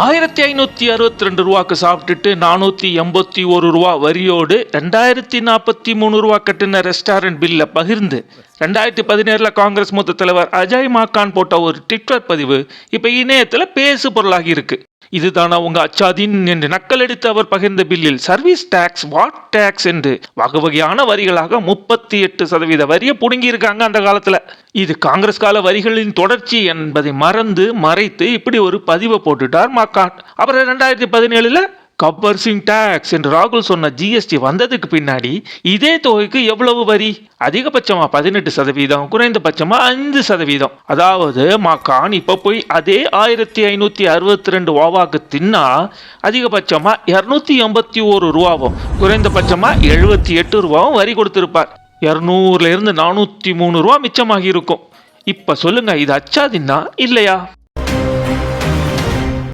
ஆயிரத்தி ஐநூற்றி அறுபத்தி ரெண்டு ரூபாக்கு சாப்பிட்டுட்டு நானூற்றி எண்பத்தி ஒரு ரூபா வரியோடு ரெண்டாயிரத்தி நாற்பத்தி மூணு ரூபா கட்டின ரெஸ்டாரண்ட் பில்லை பகிர்ந்து ரெண்டாயிரத்தி பதினேழில் காங்கிரஸ் மூத்த தலைவர் அஜய் மாக்கான் போட்ட ஒரு ட்விட்டர் பதிவு இப்போ இணையத்தில் பேசு பொருளாகி இருக்கு. இதுதானா உங்க அச்சாதீன் என்று நக்கலெடுத்து அவர் பகிர்ந்த பில்லில் சர்வீஸ் டாக்ஸ் வாட் டாக்ஸ்? என்று வகை வகையான வரிகளாக முப்பத்தி எட்டு சதவீத வரியை புடுங்கியிருக்காங்க அந்த காலத்தில். இது காங்கிரஸ் கால வரிகளின் தொடர்ச்சி என்பதை மறந்து மறைத்து இப்படி ஒரு பதிவை போட்டுட்டார் மக்கான். அப்புறம் ரெண்டாயிரத்தி பதினேழுல கப்பர் சிங் டாக்ஸ் என்று ராகுல் சொன்ன ஜிஎஸ்டி வந்ததுக்கு பின்னாடி இதே தொகைக்கு எவ்வளவு வரி? அதிகபட்சமா பதினெட்டு சதவீதம் குறைந்தபட்சமா ஐந்து சதவீதம். அதாவது மாக்கான் இப்ப போய் அதே ஆயிரத்தி ஐநூத்தி அறுபத்தி ரெண்டு ஓவாக்கு தின்னா அதிகபட்சமா இருநூத்தி எண்பத்தி ஒரு ரூபாவும் குறைந்தபட்சமா எழுபத்தி எட்டு ரூபாவும் வரி கொடுத்திருப்பார். இரநூறுல இருந்து நானூத்தி மூணு ரூபா மிச்சமாகி இருக்கும். இப்ப சொல்லுங்க இது அச்சாதின்னா இல்லையா?